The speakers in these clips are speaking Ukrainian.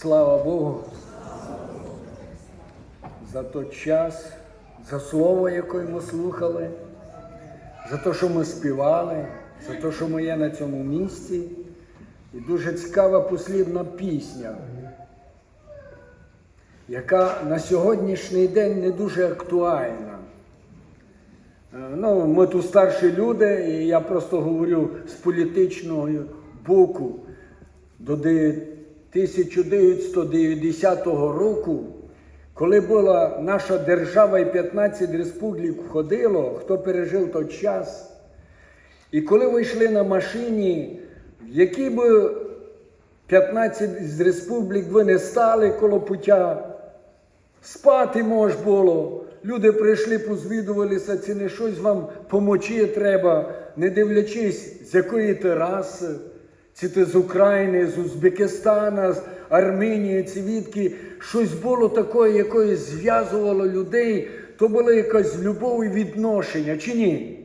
Слава Богу за той час, за слово, яке ми слухали, за те, що ми співали, за те, що ми є на цьому місці. І дуже цікава послідна пісня, яка на сьогоднішній день не дуже актуальна. Ну, ми тут старші люди, і я просто говорю з політичного боку до 1990 року, коли була наша держава і 15 республік входило, хто пережив той час. І коли ви йшли на машині, в якій би 15 з республік ви не стали коло пуття, Спати мож було. Люди прийшли, позвідувалися, чи не щось вам помочі треба, не дивлячись, з якої ти раси, чи ти з України, з Узбекистана, з Арменії, чи відки, щось було таке, яке зв'язувало людей, то була якась любов і відношення, чи ні?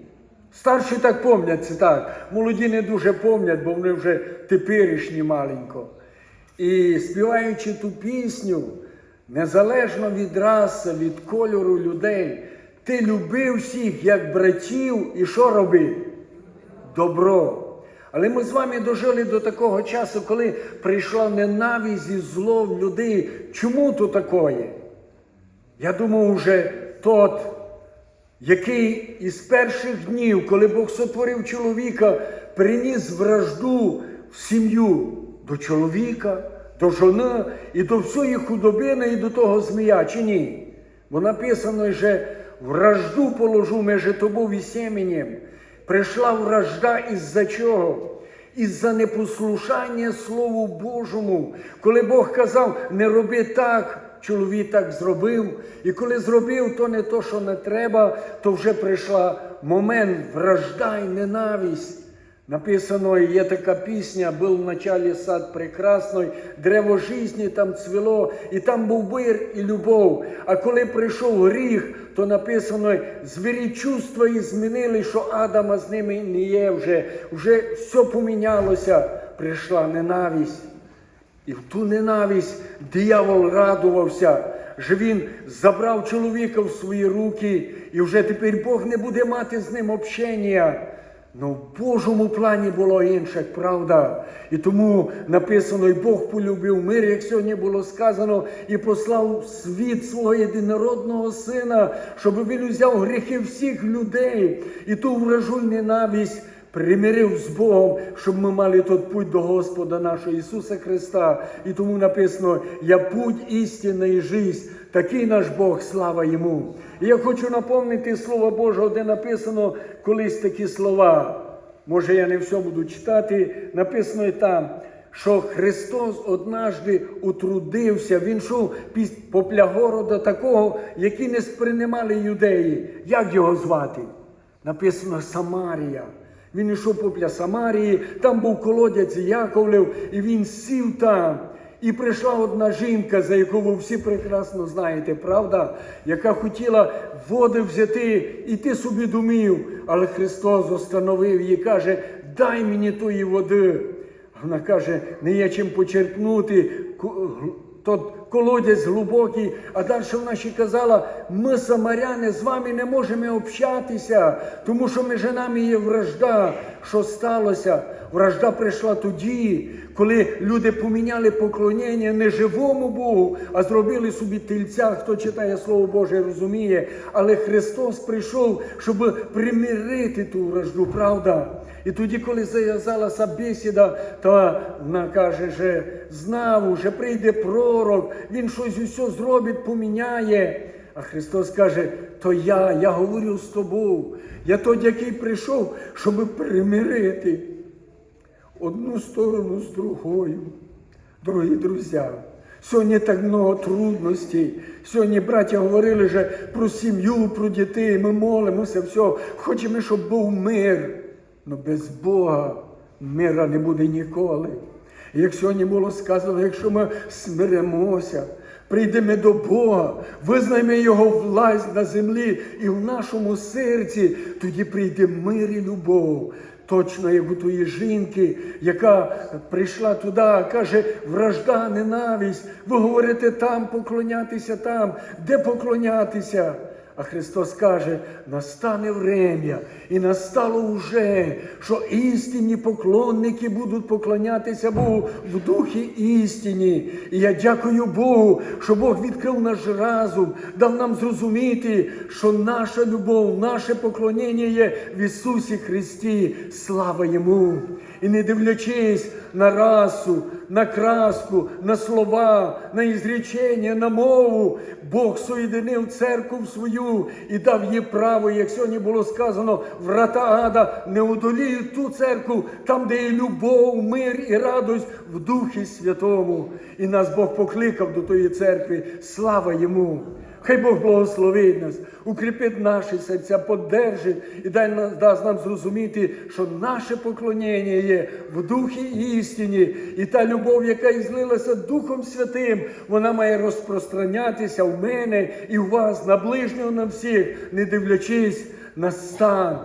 Старші так помнять так. Молоді не дуже помнять, бо вони вже теперішні маленько. І співаючи ту пісню, незалежно від раси, від кольору людей, ти любив всіх як братів і що робив? Добро. Але ми з вами дожили до такого часу, коли прийшла ненависть і зло в людей. Чому то такое? Я думаю, вже тот, який із перших днів, коли Бог сотворив чоловіка, приніс вражду в сім'ю до чоловіка, до жони і до всієї худобини, і до того змія, чи ні? Бо написано, що вражду положу між тобою і семенем. Прийшла вражда із-за чого? Із-за непослушання Слову Божому. Коли Бог казав, не роби так, чоловік так зробив. І коли зробив, то не то, що не треба, то вже прийшла момент вражда і ненависть. Написано, є така пісня, був в началі сад прекрасний, древо житті там цвіло, і там був мир і любов. А коли прийшов гріх, то написано, звірі чувства і змінили, що Адама з ними не є вже. Вже все помінялося, прийшла ненависть. І в ту ненависть диявол радувався, що він забрав чоловіка в свої руки, і вже тепер Бог не буде мати з ним общення. Ну, в Божому плані було інше, правда. І тому написано, і Бог полюбив мир, як сьогодні було сказано, і послав світ свого єдинородного сина, щоб він узяв гріхи всіх людей і ту вражу ненависть примирив з Богом, щоб ми мали тот путь до Господа нашого Ісуса Христа. І тому написано: Я путь істина і жизнь, такий наш Бог, слава Йому. І я хочу напомнити Слово Божого, де написано колись такі слова. Може, я не все буду читати. Написано і там, що Христос однажди утрудився, Він йшов попля города такого, який не сприймали юдеї. Як його звати? Написано Самарія. Він йшов попля Самарії, там був колодязь Яковлев, і він сів там. І прийшла одна жінка, за яку ви всі прекрасно знаєте, правда, яка хотіла води взяти, і ти собі думів, але Христос остановив її, каже, дай мені тої води. Вона каже, не є чим почерпнути, тот колодязь глибокий, а далі вона ще казала, ми, самаряни, з вами не можемо общатися, тому що між нами є вражда. Що сталося? Вражда прийшла тоді, коли люди поміняли поклоніння не живому Богу, а зробили собі тельця. Хто читає Слово Боже, розуміє. Але Христос прийшов, щоб примирити ту вражду, правда? І тоді, коли зав'язалася бесіда, то вона каже, що знав, що прийде пророк, він щось усе зробить, поміняє. А Христос каже, то я, я говорю з тобою. Я той, який прийшов, щоб примирити одну сторону з другою. Дорогі друзі, сьогодні так много трудностей. Сьогодні браття говорили вже про сім'ю, про дітей. Ми молимося, все. Хочемо, щоб був мир. але без Бога мира не буде ніколи. Як сьогодні було сказано, якщо ми смиримося, прийдемо до Бога, визнаємо Його власть на землі і в нашому серці, тоді прийде мир і любов. Точно, як у тої жінки, яка прийшла туди, каже, вражда, ненависть. Ви говорите там поклонятися там, де поклонятися. А Христос каже, настане врем'я, і настало уже, що істинні поклонники будуть поклонятися Богу в духі істині. І я дякую Богу, що Бог відкрив наш разум, дав нам зрозуміти, що наша любов, наше поклоніння є в Ісусі Христі. Слава Йому! І не дивлячись на расу, на краску, на слова, на ізречення, на мову, Бог соєдинив церкву свою і дав їй право, як сьогодні було сказано, врата ада не удоліють ту церкву, там, де є любов, мир і радость в Духі Святому. І нас Бог покликав до тої церкви. Слава йому! Хай Бог благословить нас, укріпить наші серця, подержить і дасть нам зрозуміти, що наше поклоніння є в духі істині, і та любов, яка ізлилася Духом Святим, вона має розпространятися в мене і в вас, на ближнього, на всіх, не дивлячись на стан,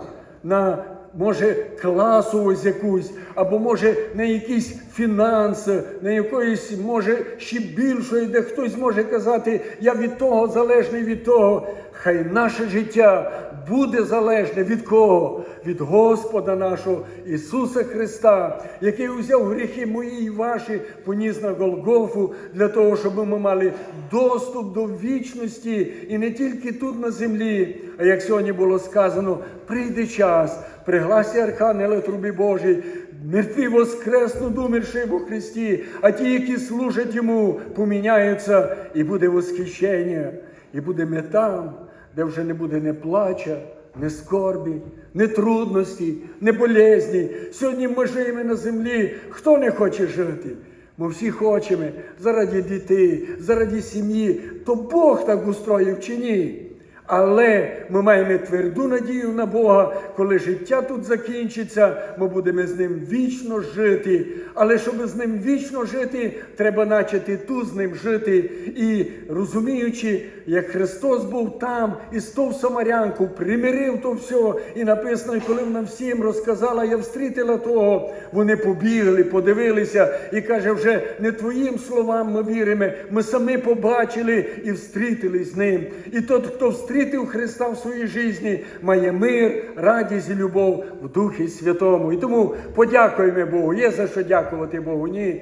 на може класовість якусь, або може на якісь фінанси, на якоїсь, може, ще більшої, де хтось може казати, я від того залежний від того. Хай наше життя буде залежне від кого? Від Господа нашого Ісуса Христа, який узяв гріхи мої і ваші, поніс на Голгофу для того, щоб ми мали доступ до вічності і не тільки тут на землі, а як сьогодні було сказано, прийде час, пригласі Архангела трубі Божій, мертві воскреснуть, умерши во Христі, а ті, які служать йому, поміняються, і буде восхищення, і буде ми там, де вже не буде не плача, не скорбі, не трудності, не болезні. Сьогодні ми живемо на землі. Хто не хоче жити? Ми всі хочемо заради дітей, заради сім'ї. То Бог так устроїв чи ні? Але ми маємо тверду надію на Бога, коли життя тут закінчиться, ми будемо з ним вічно жити. Але щоб з ним вічно жити, треба начати тут з ним жити. І розуміючи, як Христос був там і стов самарянку, примирив то все. І написано, коли вона всім розказала, я встрітила того, вони побігли, подивилися і каже, вже не твоїм словам ми віримо, ми самі побачили і встрітились з ним. І тот, хто встрітив Христа в своїй житті, має мир, радість і любов в Духі Святому. І тому подякуємо Богу. Є за що дякувати Богу. Ні.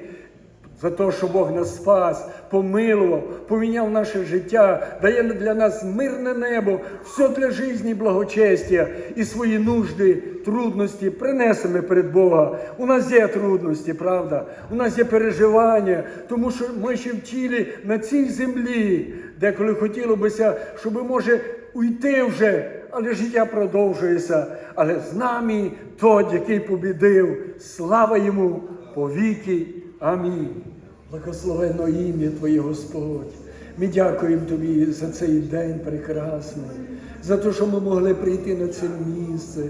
За те, що Бог нас спас, помилував, поміняв наше життя, дає для нас мирне небо, все для житті, благочестя і свої нужди, трудності принесемо перед Бога. У нас є трудності, правда? У нас є переживання, тому що ми ще в тілі на цій землі, деколи хотіло бися, щоб може уйти вже. Але життя продовжується. Але з нами той, який побідив, слава йому повіки. Амінь. Благословено ім'я Твоє Господь. Ми дякуємо Тобі за цей день прекрасний, за те, що ми могли прийти на це місце,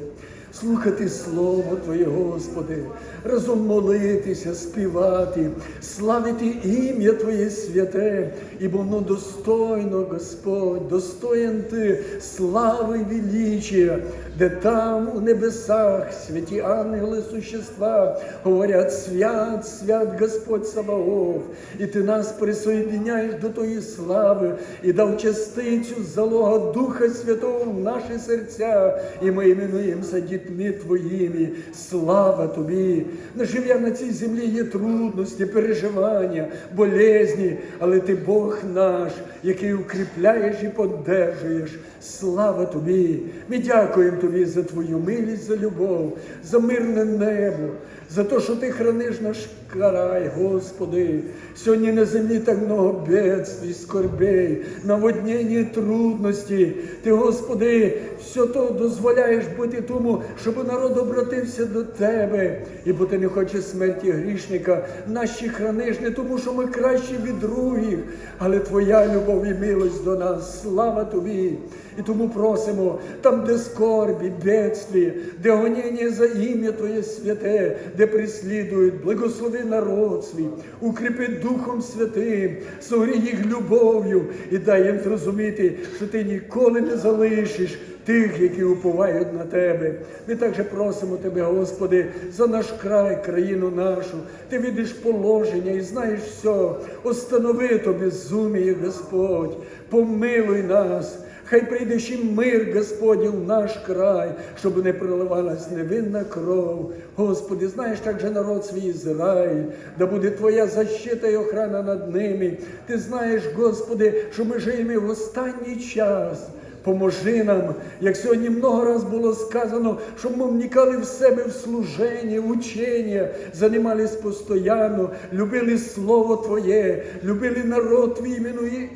слухати Слово Твоє, Господи, разом молитися, співати, славити ім'я Твоє святе, і воно достойно, Господь, достоїн Ти слави і величия, де там у небесах святі ангели существа говорять свят, свят Господь Саваоф, і ти нас присоєдиняєш до тої слави і дав частицю залога Духа Святого в наші серця, і ми іменуємося дітьми Твоїми. Слава Тобі! Нажив'я на цій землі є трудності, переживання, болезні, але ти Бог наш, який укріпляєш і поддержуєш. Слава Тобі! Ми дякуємо Тобі за Твою милість, за любов, за мирне небо, за те, що Ти храниш наш край, Господи. Сьогодні на землі так много бедствий, скорбей, наводнення, трудності. Ти, Господи, все то дозволяєш бути тому, щоб народ обратився до Тебе. І бо ти не хочеш смерті грішника, наші храниш не тому, що ми кращі від других, але Твоя любов і милость до нас. Слава Тобі! І тому просимо там, де скорбі, бедстві, де гоніння за ім'я Твоє святе, де прислідують, благослови народ свій, укріпи Духом Святим, согрій їх любов'ю і дай їм зрозуміти, що ти ніколи не залишиш тих, які уповають на тебе. Ми також просимо тебе, Господи, за наш край, країну нашу. Ти видиш положення і знаєш все. Останови то безуміє, Господь, помилуй нас. Хай прийде ще мир, Господь, в наш край, щоб не проливалась невинна кров. Господи, знаєш також народ свій Ізраїль, да буде Твоя защита і охрана над ними. Ти знаєш, Господи, що ми живемо в останній час. Поможи нам, як сьогодні много раз було сказано, щоб ми вникали в себе в служення, в учення, займались постійно, любили Слово Твоє, любили народ Твій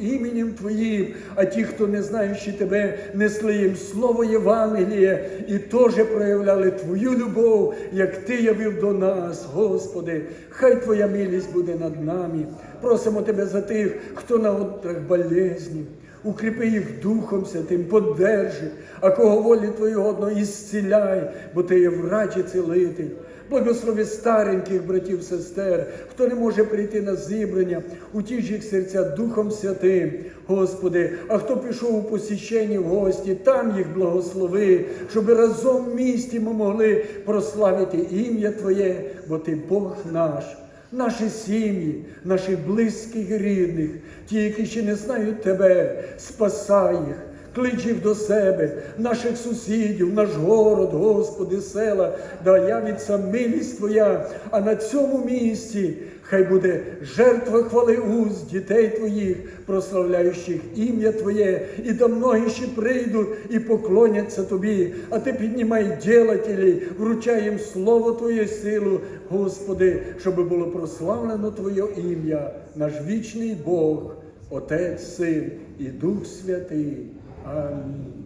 іменем Твоїм, а ті, хто не знаючи Тебе, несли їм Слово Євангелія і теж проявляли Твою любов, як Ти явив до нас, Господи. Хай Твоя милість буде над нами. Просимо Тебе за тих, хто на одрах болезнів. Укріпи їх Духом Святим, подержи, а кого волі Твої годно ісціляй, бо Ти є врач і цілитель. Благослови стареньких братів, сестер, хто не може прийти на зібрання, утіж їх серця Духом Святим, Господи, а хто пішов у посіщенні в гості, там їх благослови, щоб разом в місті ми могли прославити ім'я Твоє, бо Ти Бог наш наші сім'ї, наших близьких рідних, ті, які ще не знають тебе, спасай їх. Клич їх до себе, наших сусідів, наш город, Господи, села, да від милість Твоя, а на цьому місці хай буде жертва хвали уст дітей Твоїх, прославляючих ім'я Твоє, і да многі ще прийдуть і поклоняться Тобі, а Ти піднімай ділателі, вручай їм Слово Твоє силу, Господи, щоб було прославлено Твоє ім'я, наш вічний Бог, Отець, Син і Дух Святий. Амінь.